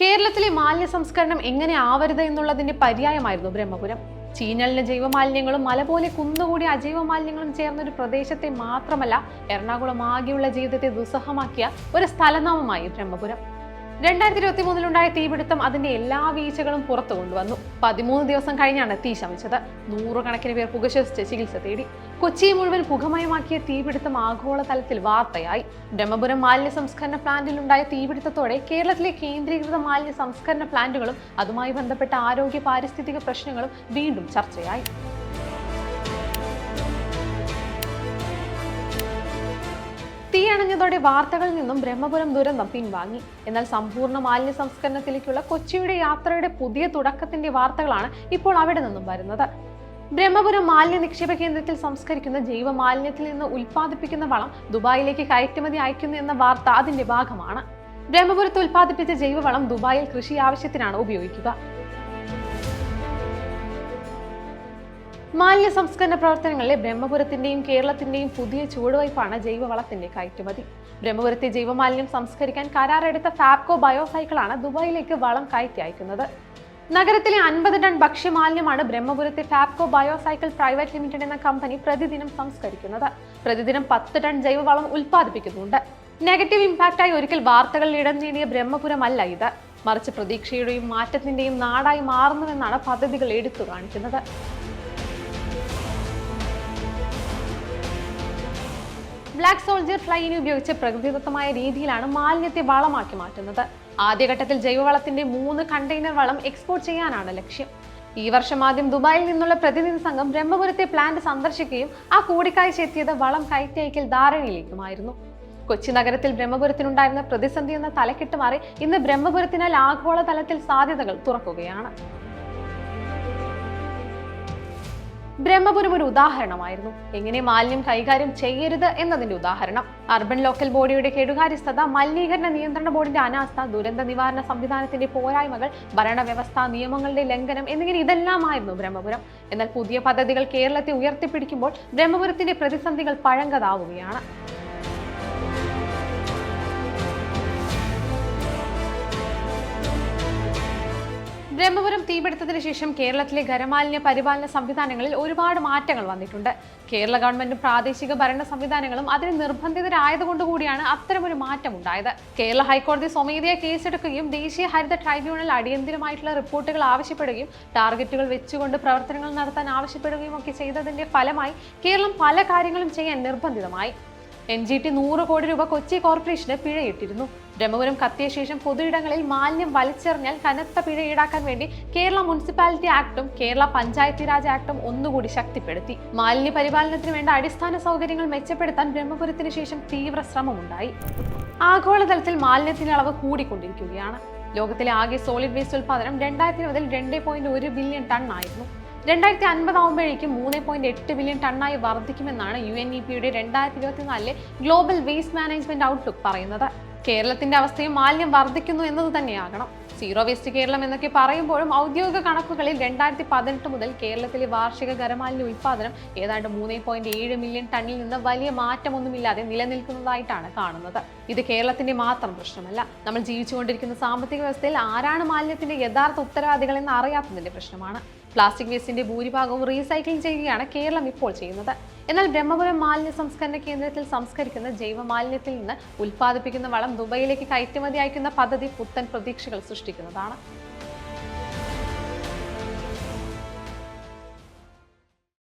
കേരളത്തിലെ മാലിന്യ സംസ്കരണം എങ്ങനെ ആവരുത് എന്നുള്ളതിന്റെ പര്യായമായിരുന്നു ബ്രഹ്മപുരം. ചീഞ്ഞളിന ജൈവമാലിന്യങ്ങളും മലപോലെ കുന്നുകൂടിയ അജൈവ മാലിന്യങ്ങളും ചേർന്ന ഒരു പ്രദേശത്തെ മാത്രമല്ല എറണാകുളം ആകെയുള്ള ജീവിതത്തെ ദുസ്സഹമാക്കിയ ഒരു സ്ഥലനാമമായി ബ്രഹ്മപുരം. രണ്ടായിരത്തി ഇരുപത്തി മൂന്നിലുണ്ടായ തീപിടുത്തം അതിന്റെ എല്ലാ വീഴ്ചകളും പുറത്തു കൊണ്ടുവന്നു. പതിമൂന്ന് ദിവസം കഴിഞ്ഞാണ് തീ ശമിച്ചത്. നൂറുകണക്കിന് പേർ പുകശ്വസിച്ച് ചികിത്സ തേടി. കൊച്ചി മുഴുവൻ പുകമയമാക്കിയ തീപിടുത്തം ആഗോളതലത്തിൽ വാർത്തയായി. ബ്രഹ്മപുരം മാലിന്യ സംസ്കരണ പ്ലാന്റിലുണ്ടായ തീപിടുത്തത്തോടെ കേരളത്തിലെ കേന്ദ്രീകൃത മാലിന്യ സംസ്കരണ പ്ലാന്റുകളും അതുമായി ബന്ധപ്പെട്ട ആരോഗ്യ പാരിസ്ഥിതിക പ്രശ്നങ്ങളും വീണ്ടും ചർച്ചയായി. തീയണഞ്ഞതോടെ വാർത്തകളിൽ നിന്നും ബ്രഹ്മപുരം ദുരന്തം പിൻവാങ്ങി. എന്നാൽ സമ്പൂർണ മാലിന്യ സംസ്കരണത്തിലേക്കുള്ള കൊച്ചിയുടെ യാത്രയുടെ പുതിയ തുടക്കത്തിന്റെ വാർത്തകളാണ് ഇപ്പോൾ അവിടെ നിന്നും വരുന്നത്. ബ്രഹ്മപുരം മാലിന്യ നിക്ഷേപ കേന്ദ്രത്തിൽ സംസ്കരിക്കുന്ന ജൈവ മാലിന്യത്തിൽ നിന്ന് ഉൽപ്പാദിപ്പിക്കുന്ന വളം ദുബായിലേക്ക് കയറ്റുമതി അയക്കുന്നു എന്ന വാർത്ത അതിന്റെ ഭാഗമാണ്. ബ്രഹ്മപുരത്ത് ഉൽപ്പാദിപ്പിച്ച ജൈവവളം ദുബായിൽ കൃഷി ആവശ്യത്തിനാണ് ഉപയോഗിക്കുക. മാലിന്യ സംസ്കരണ പ്രവർത്തനങ്ങളിലെ ബ്രഹ്മപുരത്തിന്റെയും കേരളത്തിന്റെയും പുതിയ ചുവടുവയ്പ്പാണ് ജൈവവളത്തിന്റെ കയറ്റുമതി. ബ്രഹ്മപുരത്തെ ജൈവമാലിന്യം സംസ്കരിക്കാൻ കരാറെടുത്ത ഫാബ്കോ ബയോസൈക്കിളാണ് ദുബായിലേക്ക് വളം കയറ്റി അയക്കുന്നത്. നഗരത്തിലെ അൻപത് ടൺ ഭക്ഷ്യമാലിന്യമാണ് ബ്രഹ്മപുരത്തെ ഫാപ്കോ ബയോസൈക്കിൾ പ്രൈവറ്റ് ലിമിറ്റഡ് എന്ന കമ്പനി പ്രതിദിനം സംസ്കരിക്കുന്നത്. പ്രതിദിനം പത്ത് ടൺ ജൈവവളം ഉൽപ്പാദിപ്പിക്കുന്നുണ്ട്. നെഗറ്റീവ് ഇമ്പാക്റ്റായി ഒരിക്കൽ വാർത്തകളിൽ ഇടം നേടിയ ബ്രഹ്മപുരമല്ല ഇത്. മറിച്ച് പ്രതീക്ഷയുടെയും മാറ്റത്തിന്റെയും നാടായി മാറുന്നുവെന്നാണ് പദ്ധതികൾ എടുത്തു കാണിക്കുന്നത്. ബ്ലാക്ക് സോൾജിയർ ഫ്ലൈയിനെ ഉപയോഗിച്ച് പ്രകൃതിദത്തമായ രീതിയിലാണ് മാലിന്യത്തെ വളമാക്കി മാറ്റുന്നത്. ആദ്യഘട്ടത്തിൽ ജൈവവളത്തിന്റെ മൂന്ന് കണ്ടെയ്നർ വളം എക്സ്പോർട്ട് ചെയ്യാനാണ് ലക്ഷ്യം. ഈ വർഷം ആദ്യം ദുബായിൽ നിന്നുള്ള പ്രതിനിധി സംഘം ബ്രഹ്മപുരത്തെ പ്ലാന്റ് സന്ദർശിക്കുകയും ആ കൂടിക്കാഴ്ച എത്തിയത് വളം കയറ്റി അയക്കൽ ധാരണയിലേക്കുമായിരുന്നു. കൊച്ചി നഗരത്തിൽ ബ്രഹ്മപുരത്തിനുണ്ടായിരുന്ന പ്രതിസന്ധി എന്ന തലക്കെട്ട് മാറി ഇന്ന് ബ്രഹ്മപുരത്തിനാൽ ആഗോളതലത്തിൽ സാധ്യതകൾ തുറക്കുകയാണ്. ബ്രഹ്മപുരം ഒരു ഉദാഹരണമായിരുന്നു. എങ്ങനെ മാലിന്യം കൈകാര്യം ചെയ്യരുത് എന്നതിന്റെ ഉദാഹരണം. അർബൻ ലോക്കൽ ബോഡിയുടെ കെടുകാര്യസ്ഥത മലിനീകരണ നിയന്ത്രണ ബോർഡിന്റെ അനാസ്ഥ ദുരന്ത നിവാരണ സംവിധാനത്തിന്റെ പോരായ്മകൾ ഭരണവ്യവസ്ഥ നിയമങ്ങളുടെ ലംഘനം എന്നിങ്ങനെ ഇതെല്ലാമായിരുന്നു ബ്രഹ്മപുരം. എന്നാൽ പുതിയ പദ്ധതികൾ കേരളത്തെ ഉയർത്തിപ്പിടിക്കുമ്പോൾ ബ്രഹ്മപുരത്തിന്റെ പ്രതിസന്ധികൾ പഴങ്കതാവുകയാണ്. ബ്രഹ്മപുരം തീപിടുത്തത്തിന് ശേഷം കേരളത്തിലെ ഖരമാലിന്യ പരിപാലന സംവിധാനങ്ങളിൽ ഒരുപാട് മാറ്റങ്ങൾ വന്നിട്ടുണ്ട്. കേരള ഗവൺമെന്റും പ്രാദേശിക ഭരണ സംവിധാനങ്ങളും അതിന് നിർബന്ധിതരായതുകൊണ്ടുകൂടിയാണ് അത്തരമൊരു മാറ്റം ഉണ്ടായത് കേരള ഹൈക്കോടതി സ്വമേധയാ കേസെടുക്കുകയും ദേശീയ ഹരിത ട്രൈബ്യൂണൽ അടിയന്തിരമായിട്ടുള്ള റിപ്പോർട്ടുകൾ ആവശ്യപ്പെടുകയും ടാർഗറ്റുകൾ വെച്ചുകൊണ്ട് പ്രവർത്തനങ്ങൾ നടത്താൻ ആവശ്യപ്പെടുകയും ഒക്കെ ചെയ്തതിന്റെ ഫലമായി കേരളം പല കാര്യങ്ങളും ചെയ്യാൻ നിർബന്ധിതമായി. എൻ ജി ടി നൂറ് കോടി രൂപ കൊച്ചി കോർപ്പറേഷന് പിഴയിട്ടിരുന്നു. ബ്രഹ്മപുരം കത്തിയ ശേഷം പൊതുയിടങ്ങളിൽ മാലിന്യം വലിച്ചെറിഞ്ഞാൽ കനത്ത പിഴ ഈടാക്കാൻ വേണ്ടി കേരള മുനിസിപ്പാലിറ്റി ആക്ടും കേരള പഞ്ചായത്തി രാജ് ആക്ടും ഒന്നുകൂടി ശക്തിപ്പെടുത്തി. മാലിന്യ പരിപാലനത്തിന് വേണ്ട അടിസ്ഥാന സൗകര്യങ്ങൾ മെച്ചപ്പെടുത്താൻ ബ്രഹ്മപുരത്തിന് ശേഷം തീവ്ര ശ്രമമുണ്ടായി. ആഗോളതലത്തിൽ മാലിന്യത്തിന്റെ അളവ് കൂടിക്കൊണ്ടിരിക്കുകയാണ്. ലോകത്തിലെ ആകെ സോളിഡ് വേസ്റ്റ് ഉൽപാദനം രണ്ടായിരത്തി ഇരുപതിൽ രണ്ട് പോയിന്റ് ഒരു ബില്യൺ ടൺ ആയിരുന്നു. രണ്ടായിരത്തി അൻപതാകുമ്പോഴേക്കും മൂന്ന് പോയിന്റ് എട്ട് ബില്യൺ ടണ്ണായി വർദ്ധിക്കുമെന്നാണ് യു എൻ ഇ പിയുടെ രണ്ടായിരത്തി ഇരുപത്തിനാലിലെ ഗ്ലോബൽ വേസ്റ്റ് മാനേജ്മെന്റ് ഔട്ട്ലുക്ക് പറയുന്നത്. കേരളത്തിന്റെ അവസ്ഥയും മാലിന്യം വർദ്ധിക്കുന്നു എന്നത് തന്നെയാകണം. സീറോ വേസ്റ്റ് കേരളം എന്നൊക്കെ പറയുമ്പോഴും ഔദ്യോഗിക കണക്കുകളിൽ രണ്ടായിരത്തി പതിനെട്ട് മുതൽ കേരളത്തിലെ വാർഷിക ഖരമാലിന്യ ഉൽപ്പാദനം ഏതാണ്ട് മൂന്ന് പോയിന്റ് ഏഴ് മില്യൺ ടണ്ണിൽ നിന്ന് വലിയ മാറ്റമൊന്നുമില്ലാതെ നിലനിൽക്കുന്നതായിട്ടാണ് കാണുന്നത്. ഇത് കേരളത്തിന്റെ മാത്രം പ്രശ്നമല്ല. നമ്മൾ ജീവിച്ചുകൊണ്ടിരിക്കുന്ന സാമ്പത്തിക വ്യവസ്ഥയിൽ ആരാണ് മാലിന്യത്തിന്റെ യഥാർത്ഥ ഉത്തരവാദികൾ എന്ന് അറിയാത്തതിന്റെ പ്രശ്നമാണ്. പ്ലാസ്റ്റിക് വേസ്റ്റിന്റെ ഭൂരിഭാഗവും റീസൈക്ലിംഗ് ചെയ്യുകയാണ് കേരളം ഇപ്പോൾ ചെയ്യുന്നത്. എന്നാൽ ബ്രഹ്മപുരം മാലിന്യ സംസ്കരണ കേന്ദ്രത്തിൽ സംസ്കരിക്കുന്ന ജൈവ മാലിന്യത്തിൽ നിന്ന് ഉൽപ്പാദിപ്പിക്കുന്ന വളം ദുബൈയിലേക്ക് കയറ്റുമതി അയക്കുന്ന പദ്ധതി പുത്തൻ പ്രതീക്ഷകൾ സൃഷ്ടിക്കുന്നതാണ്.